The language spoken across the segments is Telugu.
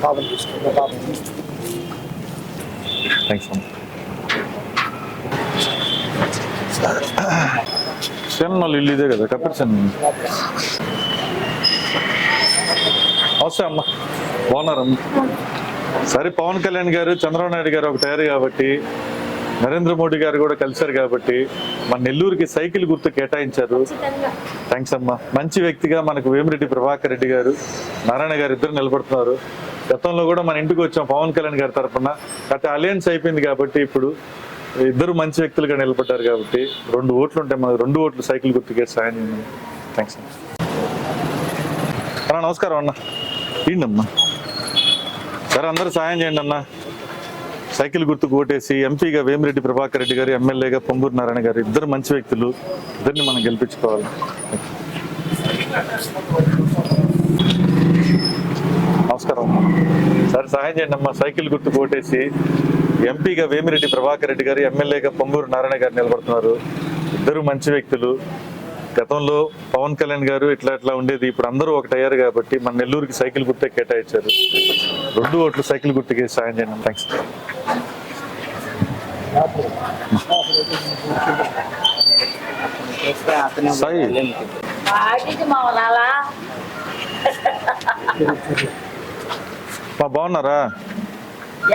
పాపం థ్యాంక్స్ వాళ్ళు ఇల్లు ఇదే కదా కప్పిర్చండి అవసరం అమ్మ బాగున్నారమ్మ. సరే పవన్ కళ్యాణ్ గారు చంద్రబాబు నాయుడు గారు ఒక తయారు కాబట్టి నరేంద్ర మోడీ గారు కూడా కలిశారు కాబట్టి మన నెల్లూరుకి సైకిల్ గుర్తు కేటాయించారు. థ్యాంక్స్ అమ్మా. మంచి వ్యక్తిగా మనకు వేమిరెడ్డి ప్రభాకర్ రెడ్డి గారు నారాయణ గారు ఇద్దరు నిలబడుతున్నారు. గతంలో కూడా మన ఇంటికి వచ్చాం పవన్ కళ్యాణ్ గారి తరఫున గత అలయన్స్ అయిపోయింది కాబట్టి ఇప్పుడు ఇద్దరు మంచి వ్యక్తులుగా నిలబడ్డారు కాబట్టి రెండు ఓట్లు ఉంటాయి మనకు రెండు ఓట్లు సైకిల్ గుర్తుకే సాయం చేయండి. థ్యాంక్స్ అన్న నమస్కారం అన్న. ఏంటమ్మా సరే అందరూ సాయం చేయండి అన్న. సైకిల్ గుర్తుకు ఓటేసి ఎంపీగా వేమిరెడ్డి ప్రభాకర్ రెడ్డి గారు ఎమ్మెల్యేగా పొంగూరు నారాయణ గారు ఇద్దరు మంచి వ్యక్తులు. ఇద్దరిని మనం గెలిపించుకోవాలి. నమస్కారం అమ్మా. సరే సహాయం చేయండి అమ్మా. సైకిల్ గుర్తుకు ఓటేసి ఎంపీగా వేమిరెడ్డి ప్రభాకర్ రెడ్డి గారు ఎమ్మెల్యేగా పొంగూరు నారాయణ గారు నిలబడుతున్నారు. ఇద్దరు మంచి వ్యక్తులు. గతంలో పవన్ కళ్యాణ్ గారు ఇట్లా ఇట్లా ఉండేది ఇప్పుడు అందరూ ఒకటయ్యారు కాబట్టి మన నెల్లూరుకి సైకిల్ గుర్తే కేటాయించారు. రెండు ఓట్లు సైకిల్ గుర్తుకి సాయం చేయండి. థ్యాంక్స్ సాయి. బాగున్నారా?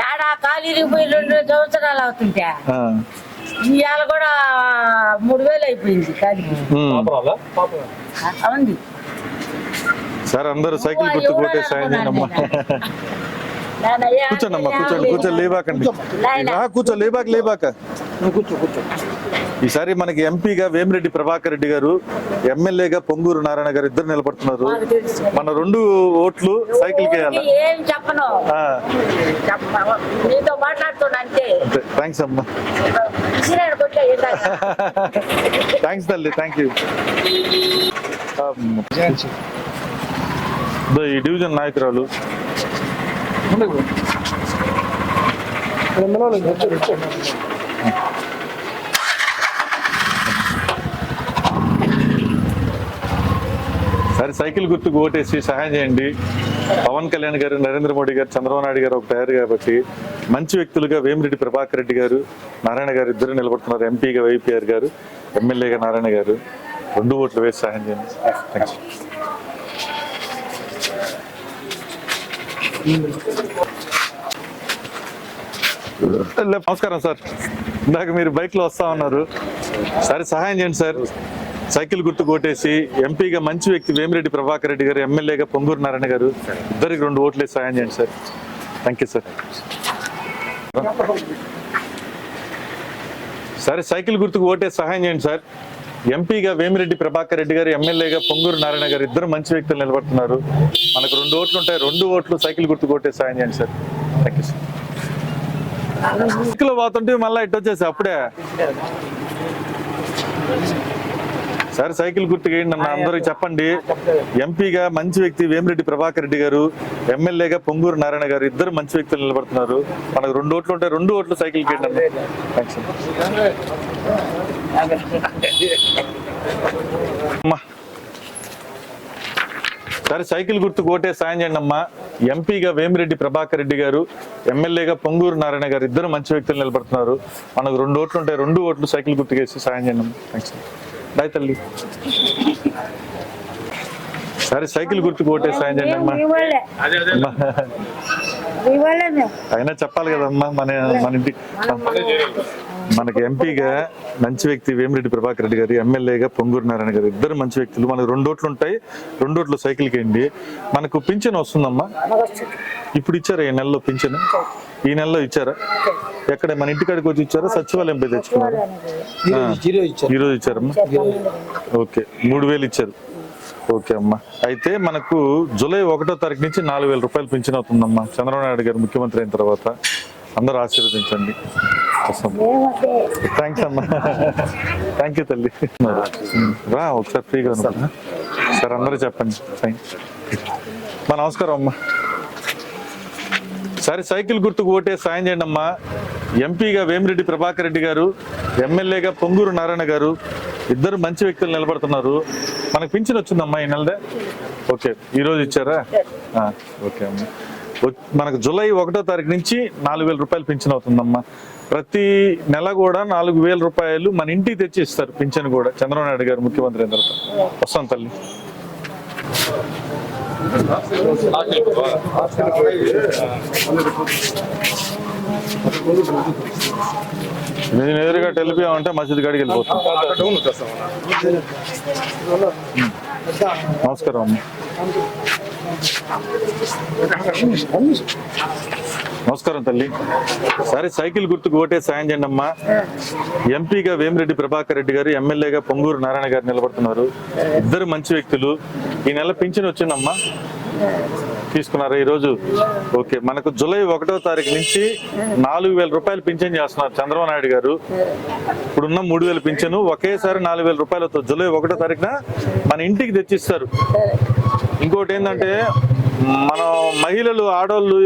ఏడా ఖాళీ పోయి రెండు సంవత్సరాలు అవుతుంటే? ఇవాళ కూడా మూడు వేలు అయిపోయింది ఉమ్. అవుంది. సరే అందరూ సైకిల్ గుర్తు కొట్టే సాయం చేయండి అమ్మా కూర్చోండి అమ్మా కూర్చోండి లేబాకండి నాయనా. ఆ, కూర్చో లేబాక లేబాక కూర్చో కూర్చో. ఈసారి మనకి ఎంపీగా వేమిరెడ్డి ప్రభాకర్ రెడ్డి గారు ఎమ్మెల్యేగా పొంగూరు నారాయణ గారు ఇద్దరు నిలబడుతున్నారు. మన రెండు ఓట్లు సైకిల్ థ్యాంక్స్ అమ్మా. థ్యాంక్స్ తల్లి థ్యాంక్ యూ. ఈ డివిజన్ నాయకురాలు. ఉండకు. ఇందులో సరే సైకిల్ గుర్తుకు ఓటేసి సహాయం చేయండి. పవన్ కళ్యాణ్ గారు నరేంద్ర మోడీ గారు చంద్రబాబు నాయుడు గారు ఒక తయారు కాబట్టి మంచి వ్యక్తులుగా వేమిరెడ్డి ప్రభాకర్ రెడ్డి గారు నారాయణ గారు ఇద్దరు నిలబడుతున్నారు. ఎంపీగా వైపీఆర్ గారు ఎమ్మెల్యేగా నారాయణ గారు. రెండు ఓట్లు వేసి సహాయం చేయండి. థ్యాంక్స్ నమస్కారం సార్. ఇందాక మీరు బైక్లో వస్తా ఉన్నారు. సరే సహాయం చేయండి సార్. సైకిల్ గుర్తు కొట్టేసి ఎంపీగా మంచి వ్యక్తి వేమిరెడ్డి ప్రభాకర్ రెడ్డి గారు ఎమ్మెల్యేగా పొంగూరు నారాయణ గారు ఇద్దరికి రెండు ఓట్లు వేసి సహాయం చేయండి సార్. థ్యాంక్ యూ సార్ సరే సైకిల్ గుర్తుకు ఓటే సహాయం చేయండి సార్. ఎంపీగా వేమిరెడ్డి ప్రభాకర్ రెడ్డి గారు ఎమ్మెల్యేగా పొంగూరు నారాయణ గారు ఇద్దరు మంచి వ్యక్తులు నిలబడుతున్నారు. మనకు రెండు ఓట్లు ఉంటాయి రెండు ఓట్లు సైకిల్ గుర్తు కొట్టే సహాయం చేయండి sir. Thank you sir cycle పోతుంటే మళ్ళీ ఇటు వచ్చేసి అప్పుడే. సరే సైకిల్ గుర్తుకు వేయండి అన్న అందరికి చెప్పండి. ఎంపీగా మంచి వ్యక్తి వేమిరెడ్డి ప్రభాకర్ రెడ్డి గారు ఎమ్మెల్యేగా పొంగూరు నారాయణ గారు ఇద్దరు మంచి వ్యక్తులు నిలబడుతున్నారు. మనకు రెండు ఓట్లు ఉంటాయి రెండు ఓట్లు సైకిల్ అమ్మా. సరే సైకిల్ గుర్తుకు ఓటే సాయం చేయండి అమ్మా. ఎంపీగా వేమిరెడ్డి ప్రభాకర్ రెడ్డి గారు ఎమ్మెల్యేగా పొంగూరు నారాయణ గారు ఇద్దరు మంచి వ్యక్తులు నిలబడుతున్నారు. మనకు రెండు ఓట్లు ఉంటాయి రెండు ఓట్లు సైకిల్ గుర్తుకేసి సాయం చేయండి అమ్మా. థ్యాంక్స్ బాయ్ తల్లి. సరే సైకిల్ గుర్తుకు ఓటే సాయం చేయండి అమ్మా? అయినా చెప్పాలి కదమ్మా మన మన ఇంటి మనకి ఎంపీగా మంచి వ్యక్తి వేమిరెడ్డి ప్రభాకర్ రెడ్డి గారు ఎమ్మెల్యేగా పొంగూరు నారాయణ గారు ఇద్దరు మంచి వ్యక్తులు. మనకు రెండు ఓట్లు ఉంటాయి రెండు ఓట్లు సైకిల్కి అండి మనకు పింఛన్ వస్తుందమ్మా? ఇప్పుడు ఇచ్చారా ఈ నెలలో పింఛన్? ఈ నెలలో ఇచ్చారా? ఎక్కడ మన ఇంటికాడికి వచ్చి ఇచ్చారా? సచివాలయం పోయి తెచ్చుకున్నారా? ఈరోజు ఇచ్చారమ్మా? ఓకే. మూడు వేలు ఇచ్చారు. ఓకే అమ్మా. అయితే మనకు జూలై ఒకటో తారీఖు నుంచి నాలుగు వేల రూపాయలు పింఛన్ అవుతుందమ్మా. చంద్రబాబు నాయుడు గారు ముఖ్యమంత్రి అయిన తర్వాత. అందరూ ఆశీర్వదించండి. థ్యాంక్స్ అమ్మా. థ్యాంక్ యూ తల్లి. రా ఒకసారి ఫ్రీగా సార్ అందరూ చెప్పండి. థ్యాంక్ మా నమస్కారం అమ్మా. సరే సైకిల్ గుర్తుకు ఓటే సాయం చేయండి అమ్మా. ఎంపీగా వేమిరెడ్డి ప్రభాకర్ రెడ్డి గారు ఎమ్మెల్యేగా పొంగూరు నారాయణ గారు ఇద్దరు మంచి వ్యక్తులు నిలబడుతున్నారు. మనకు పింఛన్ వచ్చిందమ్మా ఈ నెలదే? ఓకే ఈ రోజు ఇచ్చారా? ఓకే అమ్మా. మనకు జూలై ఒకటో తారీఖు నుంచి నాలుగు వేల రూపాయలు పింఛన్ అవుతుందమ్మా. ప్రతి నెల కూడా నాలుగు వేల రూపాయలు మన ఇంటికి తెచ్చి ఇస్తారు పింఛన్ కూడా. చంద్రబాబు నాయుడు గారు ముఖ్యమంత్రి అయిన తర్వాత. వస్తాం తల్లి. నేను ఎదురుగా వెళ్ళిపోయామంటే మసీద్ కాడికి వెళ్ళిపోతాను నమస్కారం అమ్మ. నమస్కారం తల్లి. సరే సైకిల్ గుర్తుకు ఓటే సాయం చేయండి అమ్మా. ఎంపీగా వేమిరెడ్డి ప్రభాకర్ రెడ్డి గారు ఎమ్మెల్యేగా పొంగూరు నారాయణ గారు నిలబడుతున్నారు. ఇద్దరు మంచి వ్యక్తులు. ఈ నెల పింఛన్ వచ్చిందమ్మా. తీసుకున్నారా ఈరోజు. ఓకే మనకు జూలై ఒకటో తారీఖు నుంచి నాలుగు వేల రూపాయలు పింఛన్ చేస్తున్నారు చంద్రబాబు నాయుడు గారు. ఇప్పుడున్న మూడు వేలు పింఛను ఒకేసారి నాలుగు వేల రూపాయలు అవుతుంది జూలై ఒకటో తారీఖున మన ఇంటికి తెచ్చిస్తారు. ఇంకోటి ఏంటంటే మనం మహిళలు ఆడవాళ్ళు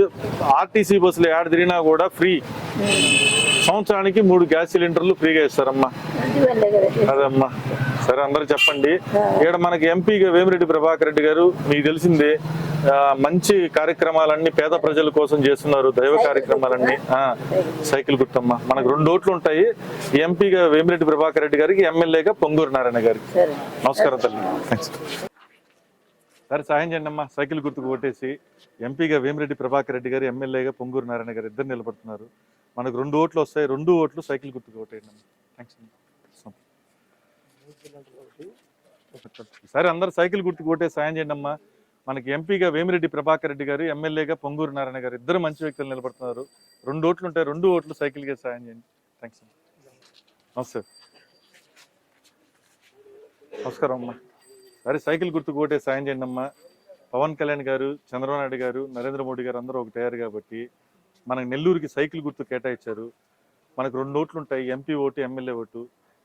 ఆర్టీసీ బస్సులు ఏడ తిరిగినా కూడా ఫ్రీ. సంవత్సరానికి మూడు గ్యాస్ సిలిండర్లు ఫ్రీగా ఇస్తారమ్మా. అదమ్మా. సరే అందరూ చెప్పండి. ఇక్కడ మనకి ఎంపీగా వేమిరెడ్డి ప్రభాకర్ రెడ్డి గారు మీకు తెలిసిందే మంచి కార్యక్రమాలన్నీ పేద ప్రజల కోసం చేస్తున్నారు దైవ కార్యక్రమాలన్నీ. ఆ, సైకిల్ గుర్తమ్మా. మనకు రెండు ఓట్లు ఉంటాయి. ఎంపీగా వేమిరెడ్డి ప్రభాకర్ రెడ్డి గారికి ఎమ్మెల్యేగా పొంగూరు నారాయణ గారికి. నమస్కారం తల్లి. సరే సాయం చేయండి అమ్మా. సైకిల్ గుర్తుకు ఓటేసి ఎంపీగా వేమిరెడ్డి ప్రభాకర్ రెడ్డి గారు ఎమ్మెల్యేగా పొంగూరు నారాయణ గారు ఇద్దరు నిలబడుతున్నారు. మనకు రెండు ఓట్లు వస్తాయి రెండు ఓట్లు సైకిల్ గుర్తుకు ఓటేయండి అమ్మా. థ్యాంక్స్ సరే అందరు సైకిల్ గుర్తుకు ఓటే సాయం చేయండి అమ్మా. మనకి ఎంపీగా వేమిరెడ్డి ప్రభాకర్ రెడ్డి గారు ఎమ్మెల్యేగా పొంగూరు నారాయణ గారు ఇద్దరు మంచి వ్యక్తులు నిలబడుతున్నారు. రెండు ఓట్లు ఉంటాయి రెండు ఓట్లు సైకిల్గా సాయం చేయండి. థ్యాంక్స్ నమస్తే. నమస్కారం అమ్మా. సరే సైకిల్ గుర్తుకు ఓటే సాయం చేయండి అమ్మా. పవన్ కళ్యాణ్ గారు చంద్రబాబు నాయుడు గారు నరేంద్ర మోడీ గారు అందరూ ఒక అయ్యారు కాబట్టి మనకు నెల్లూరుకి సైకిల్ గుర్తు కేటాయించారు. మనకు రెండు ఓట్లు ఉంటాయి. MP vote MLA vote.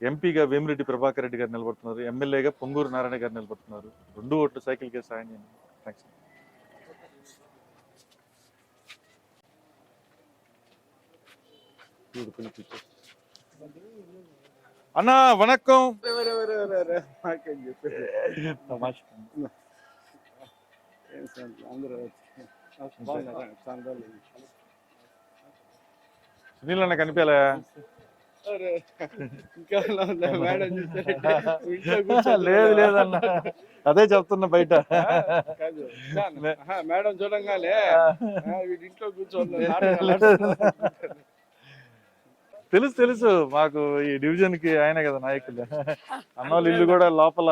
ఎంపీగా వేమిరెడ్డి ప్రభాకర్ రెడ్డి గారు నిలబడుతున్నారు. ఎమ్మెల్యేగా పొంగూరు నారాయణ గారు నిలబడుతున్నారు. రెండు ఓట్లు సైకిల్కే సాయం చేయండి. థ్యాంక్స్ అన్నా తమాషా. సునీల్ అన్న కనిపించలే లేదు లేదన్న. అదే చెప్తున్నా బయట. మేడం చూడంగానే వీడి ఇంట్లో కూర్చోండి తెలుసు తెలుసు. మాకు ఈ డివిజన్కి ఆయనే కదా నాయకులు. అన్న వాళ్ళ ఇల్లు కూడా లోపల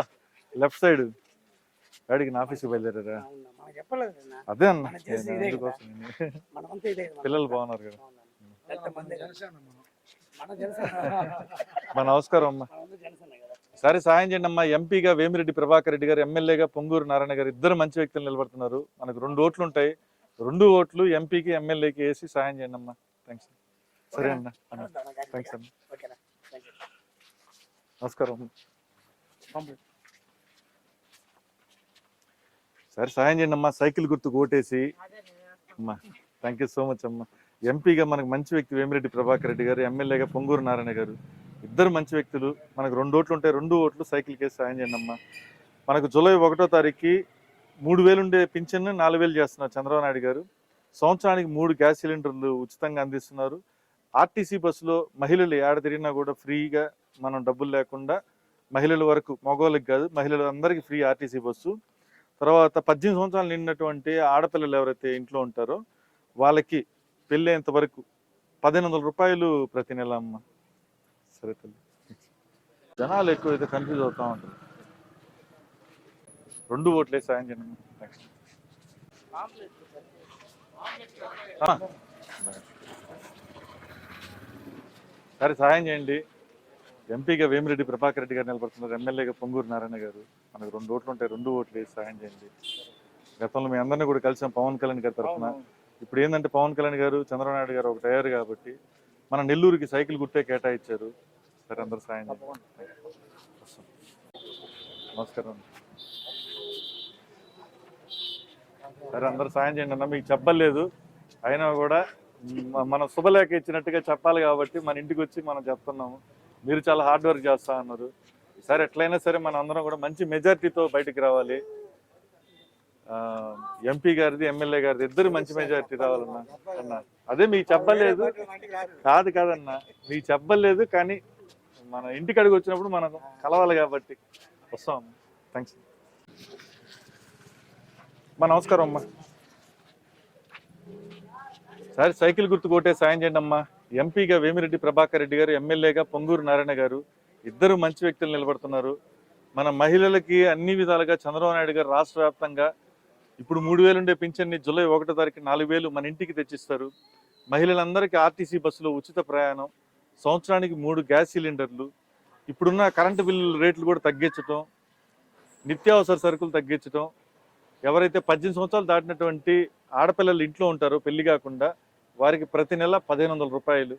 లెఫ్ట్ సైడ్. వాడికి నా ఆఫీస్కి బయలుదేరారా? మనకు చెప్పలేదు అన్న. అదే అన్న. పిల్లలు బాగున్నారు కదా. మా నమస్కారం అమ్మా. సరే సాయం చేయండి అమ్మా. ఎంపీగా వేమిరెడ్డి ప్రభాకర్ రెడ్డి గారు ఎమ్మెల్యేగా పొంగూరు నారాయణ గారు ఇద్దరు మంచి వ్యక్తులు నిలబడుతున్నారు. మనకు రెండు ఓట్లు ఉంటాయి. రెండు ఓట్లు ఎంపీకి ఎమ్మెల్యేకి వేసి సాయం చేయండి అమ్మా. థ్యాంక్స్ సరే అన్న థ్యాంక్స్ యూ నమస్కారం అమ్మ. సరే సాయం చేయండి అమ్మా. సైకిల్ గుర్తుకు ఓటేసి. అమ్మా. థ్యాంక్ యూ సో మచ్ అమ్మా. ఎంపీగా మనకు మంచి వ్యక్తి వేమిరెడ్డి ప్రభాకర్ రెడ్డి గారు ఎమ్మెల్యేగా పొంగూరు నారాయణ గారు. ఇద్దరు మంచి వ్యక్తులు. మనకు రెండు ఓట్లు ఉంటాయి రెండు ఓట్లు సైకిల్ కేసు సాయం చేయండి అమ్మా. మనకు జూలై ఒకటో తారీఖుకి మూడు వేలు ఉండే పింఛన్ నాలుగు వేలు చేస్తున్నారు చంద్రబాబు నాయుడు గారు. సంవత్సరానికి మూడు గ్యాస్ సిలిండర్లు ఉచితంగా అందిస్తున్నారు. ఆర్టీసీ బస్సులో మహిళలు ఏడ తిరిగినా కూడా ఫ్రీగా మనం డబ్బులు లేకుండా మహిళల వరకు మగవాళ్ళకి కాదు మహిళలు అందరికీ ఫ్రీ ఆర్టీసీ బస్సు. తర్వాత పద్దెనిమిది సంవత్సరాలు నిండినటువంటి ఆడపిల్లలు ఎవరైతే ఇంట్లో ఉంటారో వాళ్ళకి పెళ్ళేంత వరకు పదిహేను వందల రూపాయలు ప్రతి నెల అమ్మ. సరే తల్లి. జనాలు ఎక్కువ అయితే కన్ఫ్యూజ్ అవుతా ఉంటారు. రెండు ఓట్లే సాయం చేయండి నెక్స్ట్ సరే సాయం చేయండి. ఎంపీగా వేమిరెడ్డి ప్రభాకర్ రెడ్డి గారు నిలబడుతున్నారు. ఎమ్మెల్యేగా పొంగూరు నారాయణ గారు. మనకు రెండు ఓట్లు ఉంటాయి రెండు ఓట్లు వేసి సాయం చేయండి. గతంలో మీ అందరినీ కూడా కలిసాం పవన్ కళ్యాణ్ గారి తరఫున. ఇప్పుడు ఏంటంటే పవన్ కళ్యాణ్ గారు చంద్రబాబు గారు ఒకటి అయ్యారు కాబట్టి మన నెల్లూరుకి సైకిల్ గుట్టే కేటాయించారు. సరే అందరు సాయం. నమస్కారం సరే అందరు సాయం చేయండి అన్న మీకు చెప్పలేదు అయినా కూడా మన శుభలేఖ ఇచ్చినట్టుగా చెప్పాలి కాబట్టి మన ఇంటికి వచ్చి మనం చెప్తున్నాము. మీరు చాలా హార్డ్ వర్క్ చేస్తా అన్నారు. సరే ఎట్లయినా సరే మన అందరం కూడా మంచి మెజారిటీతో బయటికి రావాలి. ఎంపీ గారిది ఎమ్మెల్యే గారిది ఇద్దరు మంచి మెజారిటీ రావాలన్నా అన్నా. అదే మీకు చెప్పలేదు. కాదు కాదన్నా మీకు చెప్పలేదు కానీ మన ఇంటికి అడిగి వచ్చినప్పుడు మనం కలవాలి కాబట్టి వస్తాం. థ్యాంక్స్ మా నమస్కారం అమ్మా. సరే సైకిల్ గుర్తు కొట్టే సాయం చేయండి అమ్మా. ఎంపీగా వేమిరెడ్డి ప్రభాకర్ రెడ్డి గారు ఎమ్మెల్యేగా పొంగూరు నారాయణ గారు ఇద్దరు మంచి వ్యక్తులు నిలబడుతున్నారు. మన మహిళలకి అన్ని విధాలుగా చంద్రబాబు నాయుడు గారు రాష్ట్ర వ్యాప్తంగా ఇప్పుడు మూడు వేలు ఉండే పింఛన్ని జూలై ఒకటో తారీఖు నాలుగు వేలు మన ఇంటికి తెచ్చిస్తారు. మహిళలందరికీ ఆర్టీసీ బస్సులో ఉచిత ప్రయాణం సంవత్సరానికి మూడు గ్యాస్ సిలిండర్లు ఇప్పుడున్న కరెంటు బిల్లుల రేట్లు కూడా తగ్గించటం నిత్యావసర సరుకులు తగ్గించటం ఎవరైతే పద్దెనిమిది సంవత్సరాలు దాటినటువంటి ఆడపిల్లలు ఇంట్లో ఉంటారో పెళ్ళి కాకుండా వారికి ప్రతి నెల పదిహేను వందల రూపాయలు.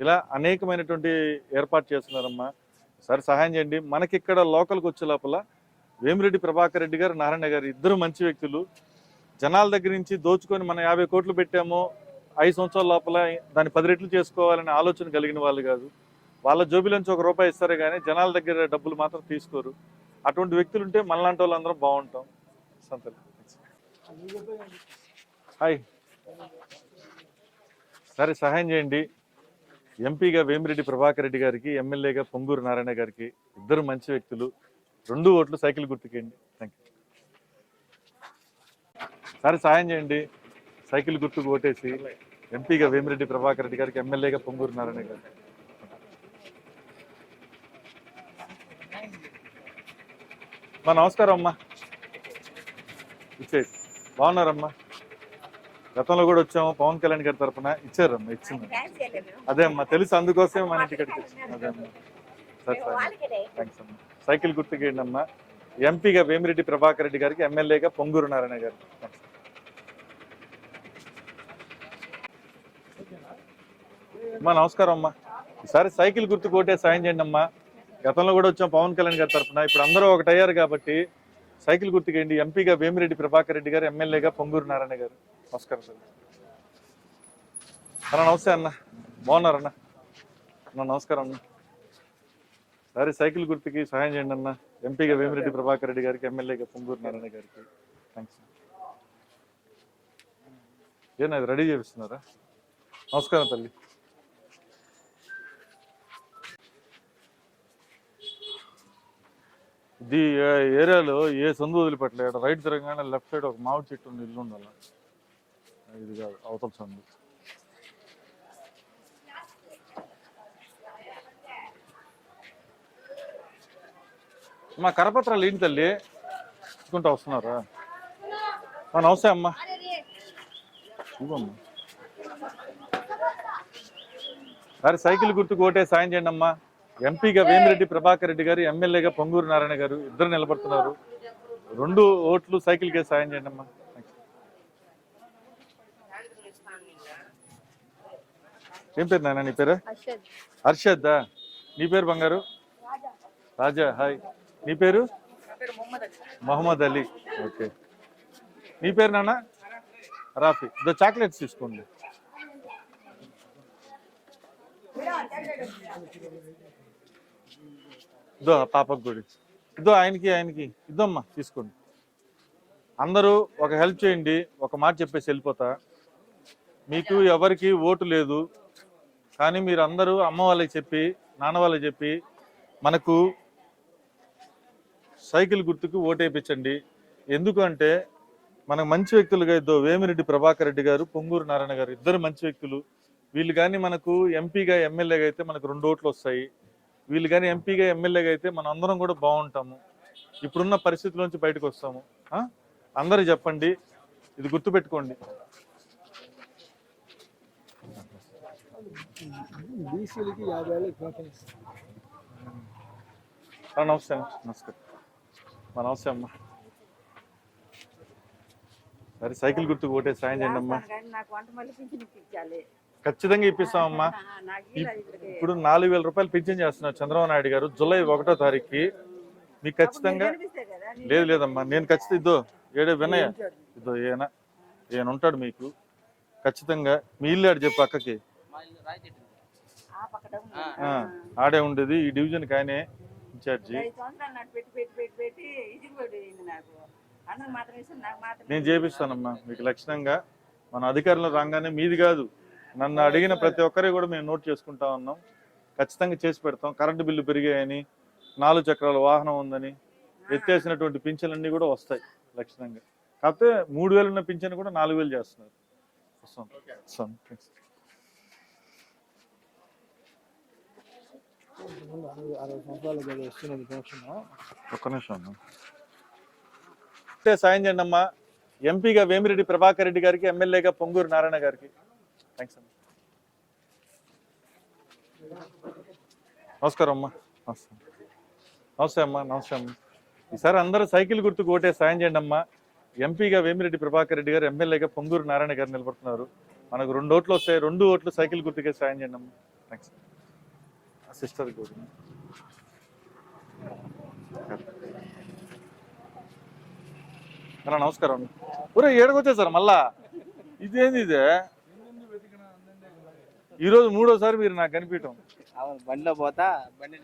ఇలా అనేకమైనటువంటి ఏర్పాటు చేస్తున్నారమ్మా. సరే సహాయం చేయండి. మనకి ఇక్కడ లోకల్కి వచ్చే లోపల వేమిరెడ్డి ప్రభాకర్ రెడ్డి గారు నారాయణ గారు ఇద్దరు మంచి వ్యక్తులు. జనాల దగ్గర నుంచి దోచుకొని మనం యాభై కోట్లు పెట్టామో ఐదు సంవత్సరాల లోపల దాన్ని పది రెట్లు చేసుకోవాలనే ఆలోచన కలిగిన వాళ్ళు కాదు. వాళ్ళ జోబిలోంచి ఒక రూపాయి ఇస్తారే కానీ జనాల దగ్గర డబ్బులు మాత్రం తీసుకోరు. అటువంటి వ్యక్తులు ఉంటే మనలాంటి వాళ్ళందరం బాగుంటాం. సంతలు హాయ్. సరే సహాయం చేయండి. ఎంపీగా వేమిరెడ్డి ప్రభాకర్ రెడ్డి గారికి ఎమ్మెల్యేగా పొంగూరు నారాయణ గారికి ఇద్దరు మంచి వ్యక్తులు. రెండు ఓట్లు సైకిల్ గుర్తుకేయండి. థ్యాంక్ యూ సరే సహాయం చేయండి. సైకిల్ గుర్తుకు ఓటేసి ఎంపీగా వేమిరెడ్డి ప్రభాకర్ రెడ్డి గారికి ఎమ్మెల్యేగా పొంగూరు నారాయణ గారికి మా నమస్కారం అమ్మా. ఇచ్చేది బాగున్నారమ్మా. గతంలో కూడా వచ్చాము. పవన్ కళ్యాణ్ గారి తరఫున ఇచ్చారమ్మా ఇచ్చింది. అదే అమ్మా తెలుసు అందుకోసమే మన ఇంటికి వచ్చింది అదే అమ్మా. సరే సరే థ్యాంక్స్ అమ్మా. సైకిల్ గుర్తుకేయండి అమ్మా ఎంపీగా వేమిరెడ్డి ప్రభాకర్ రెడ్డి గారికి ఎమ్మెల్యేగా పొంగూరు నారాయణ గారు. అమ్మా నమస్కారం అమ్మా. ఈసారి సైకిల్ గుర్తు కోటే సాయం చేయండి అమ్మా. గతంలో కూడా వచ్చాం పవన్ కళ్యాణ్ గారి తరఫున. ఇప్పుడు అందరూ ఒకటయ్యారు కాబట్టి సైకిల్ గుర్తుకేయండి. ఎంపీగా వేమిరెడ్డి ప్రభాకర్ రెడ్డి గారు ఎమ్మెల్యేగా పొంగూరు నారాయణ గారు. నమస్కారం సార్. అన్న నమస్తే అన్న. బాగున్నారన్న. అన్న నమస్కారం అన్న. సరే సైకిల్ గుర్తుకి సహాయం చేయండి అన్న. ఎంపీగా వేమిరెడ్డి ప్రభాకర్ రెడ్డి గారికి ఎమ్మెల్యేగా పొంగూరు నారాయణ గారికి. థ్యాంక్స్ ఏనా అది రెడీ చేపిస్తున్నారా? నమస్కారం తల్లి. ఇది ఏ- ఏరియాలో ఏ సందు వదిలిపెట్టలేదు. రైట్ తిరగానే లెఫ్ట్ సైడ్ ఒక మామిడి చెట్టు ఉంది ఇల్లు ఉండాలి. ఇది కాదు అవతల సందు. మా కరపత్రాలు ఏంటి తల్లి? తీసుకుంటా వస్తున్నారా? మా నమస్తే అమ్మా. ఇవ్వమ్మా సరే సైకిల్ గుర్తుకు ఓటే సాయం చేయండి అమ్మా. ఎంపీగా వేమిరెడ్డి ప్రభాకర్ రెడ్డి గారు ఎమ్మెల్యేగా పొంగూరు నారాయణ గారు ఇద్దరు నిలబడుతున్నారు. రెండు ఓట్లు సైకిల్కే సాయం చేయండి అమ్మా. ఏం పేరు నాన్న నీ పేరు? హర్షద్దా నీ పేరు బంగారు? రాజా హాయ్. నీ పేరు? మొహమ్మద్ అలీ. ఓకే. నీ పేరు నాన్న? రాఫీ. ద చాక్లెట్స్ తీసుకోండి. ఇదో పాపకు ఇచ్చి. ఇదో ఆయనకి ఆయనకి. ఇద్దమ్మా తీసుకోండి. అందరూ ఒక హెల్ప్ చేయండి. ఒక మాట చెప్పేసి వెళ్ళిపోతా. మీకు ఎవరికి ఓటు లేదు. కానీ మీరు అందరూ అమ్మ వాళ్ళకి చెప్పి నాన్న వాళ్ళకి చెప్పి మనకు సైకిల్ గుర్తుకు ఓటేపించండి. ఎందుకంటే మనకు మంచి వ్యక్తులుగా ఇద్దో వేమిరెడ్డి ప్రభాకర్ రెడ్డి గారు పొంగూరు నారాయణ గారు ఇద్దరు మంచి వ్యక్తులు. వీళ్ళు కానీ మనకు ఎంపీగా ఎమ్మెల్యేగా అయితే మనకు రెండు ఓట్లు వస్తాయి. వీళ్ళు కానీ ఎంపీగా ఎమ్మెల్యేగా అయితే మన అందరం కూడా బాగుంటాము. ఇప్పుడున్న పరిస్థితుల నుంచి బయటకు వస్తాము. ఆ? అందరూ చెప్పండి. ఇది గుర్తుపెట్టుకోండి. నమస్తే. నమస్కారం. మా నమస్తే అమ్మా. సరే సైకిల్ గుర్తుకు ఓటే సాయం చేయండి అమ్మా. ఖచ్చితంగా ఇప్పిస్తామమ్మా. ఇప్పుడు నాలుగు వేల రూపాయలు పింఛన్ చేస్తున్నారు చంద్రబాబు నాయుడు గారు జూలై ఒకటో తారీఖుకి. మీకు ఖచ్చితంగా లేదు లేదమ్మా. నేను ఖచ్చితంగా ఇద్దో ఏడే వినయ. ఇద్దో ఈయన ఈయన ఉంటాడు మీకు. ఖచ్చితంగా మీ ఇల్లు ఆడు చెప్పు అక్కకి ఆడే ఉండేది. ఈ డివిజన్కి ఆయనే ఇన్ఛార్జి. నేను చేపిస్తానమ్మా మీకు లక్షణంగా. మన అధికారంలో రాగానే మీది కాదు. నన్ను అడిగిన ప్రతి ఒక్కరి కూడా మేము నోట్ చేసుకుంటా ఉన్నాం. ఖచ్చితంగా చేసి పెడతాం. కరెంటు బిల్లు పెరిగాయని నాలుగు చక్రాల వాహనం ఉందని ఎత్తేసినటువంటి పింఛన్లన్నీ కూడా వస్తాయి లక్షణంగా. కాకపోతే మూడు వేలు ఉన్న పింఛన్ కూడా నాలుగు వేలు చేస్తున్నారు. వస్తాం వస్తాం Thanks. ముందు అరవై అరవై సంవత్సరాలు కదా వస్తున్నది పెన్షన్ ఒక్క నిమిషం అమ్మా సాయం చేయండి అమ్మా. ఎంపీగా వేమిరెడ్డి ప్రభాకర్ రెడ్డి గారికి ఎమ్మెల్యేగా పొంగూరు నారాయణ గారికి. థ్యాంక్స్ అమ్మా. నమస్కారం అమ్మా. నమస్తే. నమస్తే అమ్మా నమస్తే అమ్మా. ఈసారి అందరూ సైకిల్ గుర్తుకు ఓటే సాయం చేయండి అమ్మా. ఎంపీగా వేమిరెడ్డి ప్రభాకర్ రెడ్డి గారు ఎమ్మెల్యేగా పొంగూరు నారాయణ గారు నిలబడుతున్నారు. మనకు రెండు ఓట్లు వస్తాయి రెండు ఓట్లు సైకిల్ గుర్తుకే సాయం చేయండి అమ్మా. థ్యాంక్స్ సిస్టర్ కూడా అన్న నమస్కారం ఊరే ఏడకొచ్చేసారు మళ్ళా? ఇదేంది ఇదే? ఈరోజు మూడోసారి మీరు నాకు కనిపించడం అవును బండిలో పోతా బండి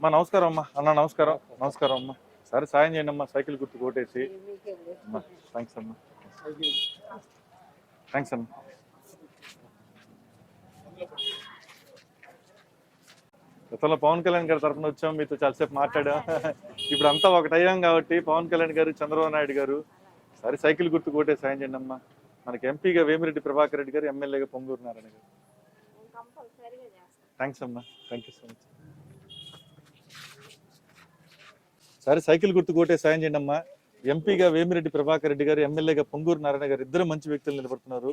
అమ్మా నమస్కారం అమ్మా. అన్న నమస్కారం. నమస్కారం అమ్మా. సరే సాయం చేయండి అమ్మా సైకిల్ గుర్తు కొట్టేసి. థ్యాంక్స్ అమ్మా. థ్యాంక్స్ అమ్మా. గతంలో పవన్ కళ్యాణ్ గారి తరఫున వచ్చాం మీతో చాలాసేపు మాట్లాడాం. ఇప్పుడు అంతా ఒకటయ్యాం కాబట్టి పవన్ కళ్యాణ్ గారు చంద్రబాబు నాయుడు గారు సరే సైకిల్ గుర్తు కోటే సాయం చేయండి అమ్మా. మనకి ఎంపీగా వేమిరెడ్డి ప్రభాకర్ రెడ్డి గారు ఎమ్మెల్యేగా పొంగూరు నారాయణ గారు. థ్యాంక్స్ అమ్మా. థ్యాంక్ యూ సో మచ్ సరే సైకిల్ గుర్తు కోటే సాయం చేయండి అమ్మా. ఎంపీగా వేమిరెడ్డి ప్రభాకర్ రెడ్డి గారు ఎమ్మెల్యేగా పొంగూరు నారాయణ గారు ఇద్దరు మంచి వ్యక్తులు నిలబడుతున్నారు.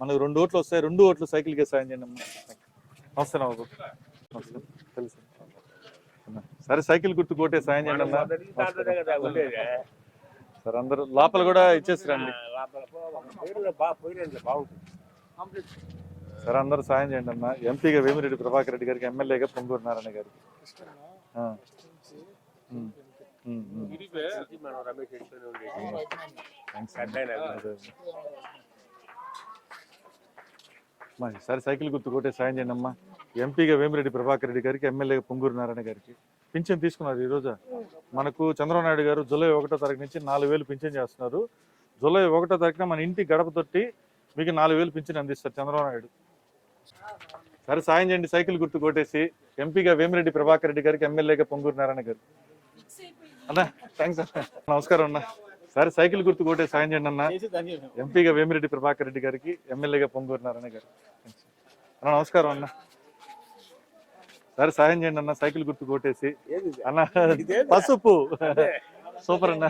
మనకు రెండు ఓట్లు వస్తాయి రెండు ఓట్లు సైకిల్గా సాయం చేయండి అమ్మా. నమస్తే బాబు సరే సైకిల్ గుర్తు కొట్టే సాయం చేయండి సరే అందరూ లోపల కూడా ఇచ్చేసి రండి సరే అందరూ సాయం చేయండి అమ్మా ఎంపీగా వేమిరెడ్డి ప్రభాకర్ రెడ్డి గారికి ఎమ్మెల్యేగా పొంగూరు నారాయణ గారికి సరే సైకిల్ గుర్తు కొట్టే సాయం చేయండి అమ్మా. ఎంపీగా వేమిరెడ్డి ప్రభాకర్ రెడ్డి గారికి ఎమ్మెల్యేగా పొంగూరు నారాయణ గారికి పింఛన్ తీసుకున్నారు ఈ రోజు. మనకు చంద్రబాబు నాయుడు గారు జూలై ఒకటో తారీఖు నుంచి నాలుగు వేలు పింఛన్ చేస్తున్నారు. జూలై ఒకటో తారీఖున మన ఇంటి గడప తొట్టి మీకు నాలుగు వేలు పింఛన్ అందిస్తారు చంద్రబాబు నాయుడు. సరే సాయం చేయండి సైకిల్ గుర్తు కొట్టేసి ఎంపీగా వేమిరెడ్డి ప్రభాకర్ రెడ్డి గారికి ఎమ్మెల్యేగా పొంగూరు నారాయణ గారు. అన్నా థ్యాంక్స్ అన్న. నమస్కారం అన్న. సరే సైకిల్ గుర్తు కొట్టే సాయం చేయండి అన్న. ఎంపీగా వేమిరెడ్డి ప్రభాకర్ రెడ్డి గారికి ఎమ్మెల్యేగా పొంగూరు నారాయణ గారు. అన్న నమస్కారం అన్న. సరే సాయం చేయండి అన్న సైకిల్ గుర్తు కొట్టేసి. అన్న పసుపు. సూపర్ అన్న.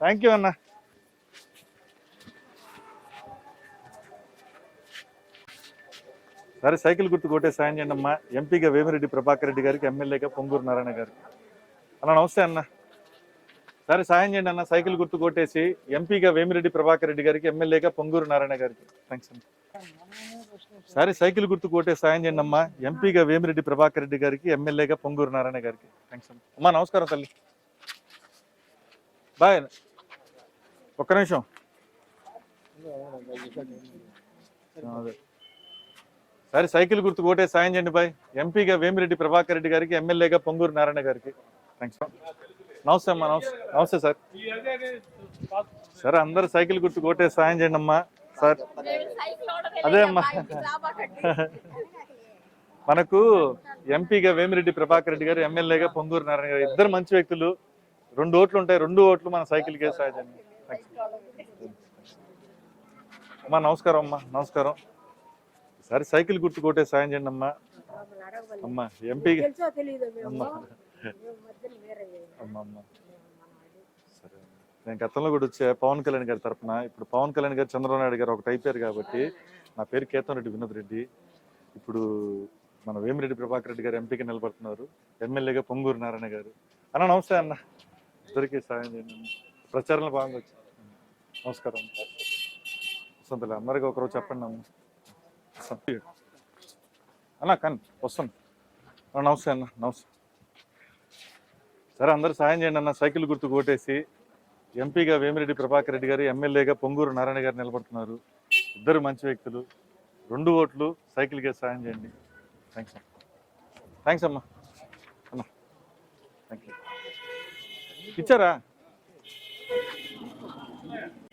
థ్యాంక్ యూ అన్న. సరే సైకిల్ గుర్తు కొట్టే సాయం చేయండి అమ్మా. ఎంపీగా వేమిరెడ్డి ప్రభాకర్ రెడ్డి గారికి ఎమ్మెల్యేగా పొంగూరు నారాయణ గారికి. అన్న నమస్తే అన్న. సరే సాయం చేయండి అన్న. సైకిల్ గుర్తు కొట్టేసి ఎంపీగా వేమిరెడ్డి ప్రభాకర్ రెడ్డి గారికి ఎమ్మెల్యేగా పొంగూరు నారాయణ గారికి. థ్యాంక్స్ అన్న. సరే సైకిల్ గుర్తు కొట్టే సాయం చేయండి అమ్మా. ఎంపీగా వేమిరెడ్డి ప్రభాకర్ రెడ్డి గారికి ఎమ్మెల్యేగా పొంగూరు నారాయణ గారికి. థ్యాంక్స్ అమ్మా. అమ్మా నమస్కారం తల్లి. బాయ్. ఒక్క నిమిషం. సరే సైకిల్ గుర్తు కొట్టే సాయం చేయండి బాయ్. ఎంపీగా వేమిరెడ్డి ప్రభాకర్ రెడ్డి గారికి ఎమ్మెల్యేగా పొంగూరు నారాయణ గారికి. థ్యాంక్స్ నమస్తే అమ్మా నమస్తే. నమస్తే సార్. సరే అందరు సైకిల్ గుర్తు కొట్టే సాయం చేయండి అమ్మా. సార్. అదే అమ్మా. మనకు ఎంపీగా వేమిరెడ్డి ప్రభాకర్ రెడ్డి గారు ఎమ్మెల్యేగా పొంగూరు నారాయణ గారు ఇద్దరు మంచి వ్యక్తులు. రెండు ఓట్లు ఉంటాయి రెండు ఓట్లు మన సైకిల్ కే అమ్మా నమస్కారం అమ్మా నమస్కారం. సరే సైకిల్ గుర్తు కొట్టే సాయం చేయండి అమ్మా. అమ్మా ఎంపీగా అమ్మా అమ్మా. నేను గతంలో కూడా వచ్చే పవన్ కళ్యాణ్ గారి తరఫున ఇప్పుడు పవన్ కళ్యాణ్ గారు చంద్రబాబు నాయుడు గారు ఒకటి అయిపోయారు కాబట్టి నా పేరు కేతన్ రెడ్డి వినోద్ రెడ్డి. ఇప్పుడు మన వేమిరెడ్డి ప్రభాకర్ రెడ్డి గారు ఎంపీకి నిలబడుతున్నారు. ఎమ్మెల్యేగా పొంగూరు నారాయణ గారు. అన్న నమస్తే అన్న. ఇద్దరికి సాయం చేయండి. ప్రచారంలో బాగా వచ్చి. నమస్కారం. వసంతలే అందరికీ ఒకరోజు చెప్పండి అమ్మ. అన్న కానీ వస్తాను. నమస్తే అన్న నమస్తే. సరే అందరూ సాయం చేయండి అన్న. సైకిల్ గుర్తు కొట్టేసి ఎంపీగా వేమిరెడ్డి ప్రభాకర్ రెడ్డి గారు ఎమ్మెల్యేగా పొంగూరు నారాయణ గారు నిలబడుతున్నారు. ఇద్దరు మంచి వ్యక్తులు. రెండు ఓట్లు సైకిల్కే సాయం చేయండి. థ్యాంక్స్ అమ్మా. థ్యాంక్స్ అమ్మా. అమ్మా. థ్యాంక్ యూ ఇచ్చారా?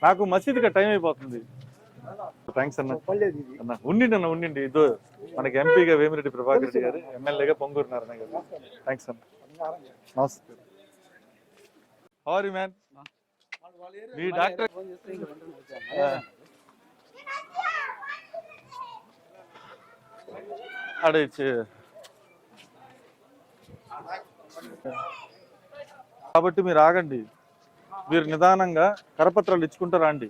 నాకు మసీదుగా టైం అయిపోతుంది. థ్యాంక్స్ అన్న. అన్న ఉండిండి అన్న ఉండిండి. ఇదో మనకి ఎంపీగా వేమిరెడ్డి ప్రభాకర్ రెడ్డి గారు ఎమ్మెల్యేగా పొంగూరు నారాయణ గారు. థ్యాంక్స్ అన్న నమస్తే. హౌరీ మ్యాన్ మీ డాక్టర్ కాబట్టి మీరు ఆగండి. మీరు నిదానంగా కరపత్రాలు ఇచ్చుకుంటూ రండి.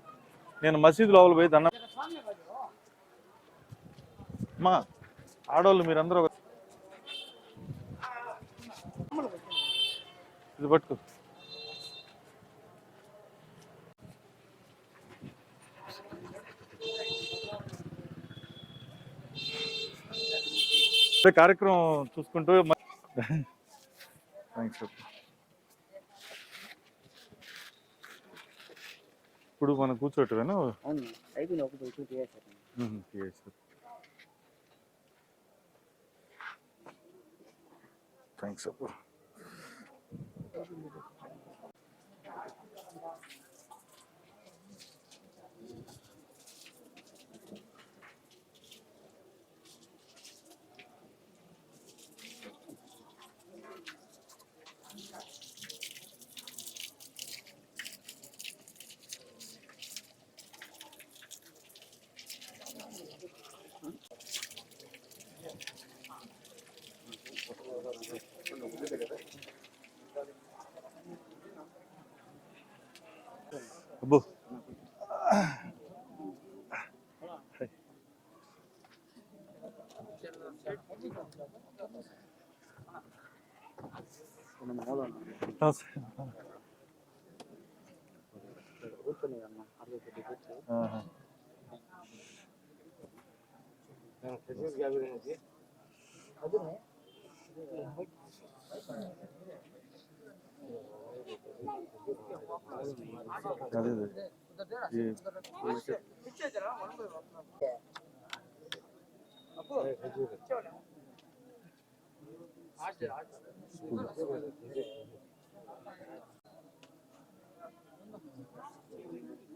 నేను మసీదు లోపల పోయి దండం అమ్మా ఆడవాళ్ళు మీరందరూ ఇది పట్టుకో. కార్యక్రమం చూసుకుంటూ థ్యాంక్స్ ఇప్పుడు మనం కూర్చోటమేనా థ్యాంక్స్ అప్పు నమస్తే. కూర్చొని అన్న అరవై కొద్ది కూర్చో ఆహా. అదే అదే.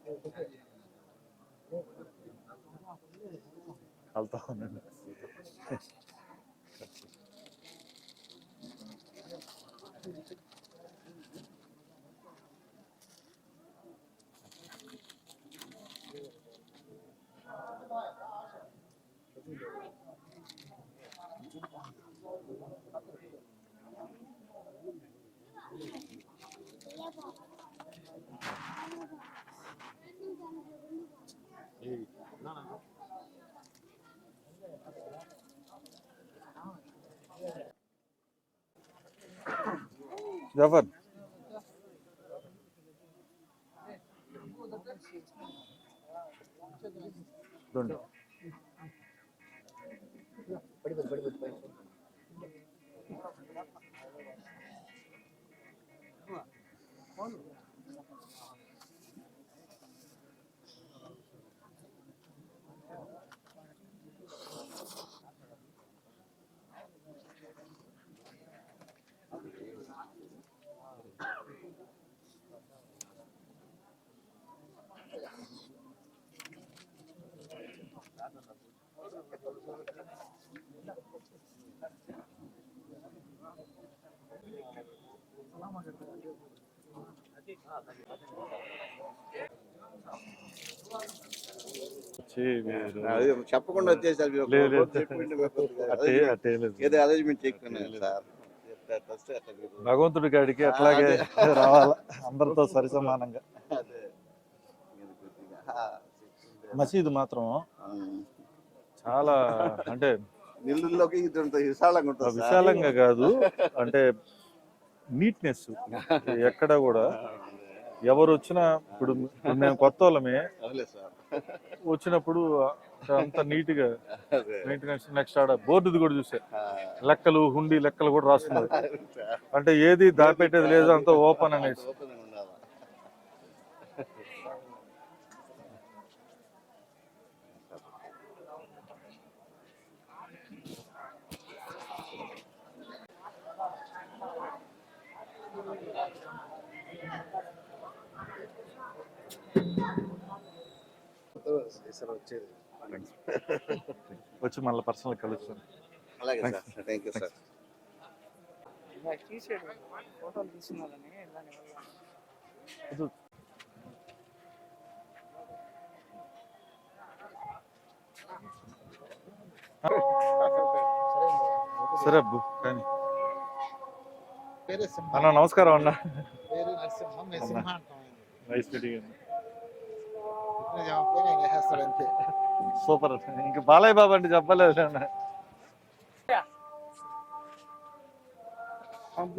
ఈ- వెళ్తా ఉండండి జఫర్ చూడండి పడిపోయి పడిపోయి పడిపోయి ఛీ, మీరు- అది చెప్పకుండా వచ్చేసారు మీరు లేదు, లేదు. ఒక చెప్పింటే మీరు కొద్దిగా అట్టే arrangement- అట్టే లేదు ఏదో అరేంజ్మెంట్ చేయకున్నాను సార్. భగవంతుడి కాడికి అట్లాగే రావాల? అందరితో సరి సమానంగా. మసీదు మాత్రం చాలా అంటే విశాలంగా ఉంటుంది. విశాలంగా కాదు అంటే నీట్నెస్ ఎక్కడ కూడా ఎవరు వచ్చినా ఇప్పుడు మేము కొత్త వాళ్ళమే. వచ్చినప్పుడు అంత నీట్గా మెయింటెనెన్స్ నెక్స్ట్ ఆడ బోర్డుది కూడా చూసా. లెక్కలు హుండీ లెక్కలు కూడా రాస్తున్నారు. అంటే ఏది దాపెట్టేది లేదు అంత ఓపెన్ అనేసి. ఈసారి వచ్చేది. వచ్చి మళ్ళీ పర్సనల్ కలుస్తాను అలాగే. Sir thank you sir. తీసాడు ఫోటోలు తీసుకున్నారని దానివల్ల సరే అబ్బు కానీ. అన్న నమస్కారం అన్న. Nice meeting super. ఇంకా బాలయ్య బాబు అంటే చెప్పలేదు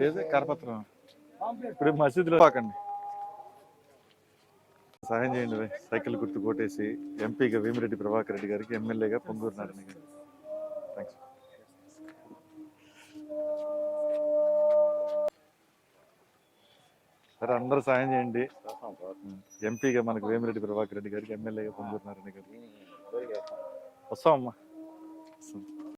ఏది? కరపత్రం. ఇప్పుడు మసీదులో పాకండి. సహాయం చేయండి సైకిల్ గుర్తు కొట్టేసి ఎంపీగా వేమిరెడ్డి ప్రభాకర్ రెడ్డి గారికి ఎమ్మెల్యేగా పొంగూరు నారాయణ గారికి. సరే అందరూ సాయం చేయండి. ఎంపీగా మనకు వేమిరెడ్డి ప్రభాకర్ రెడ్డి గారికి ఎమ్మెల్యేగా నారాయణ గారికి. వస్తామమ్మా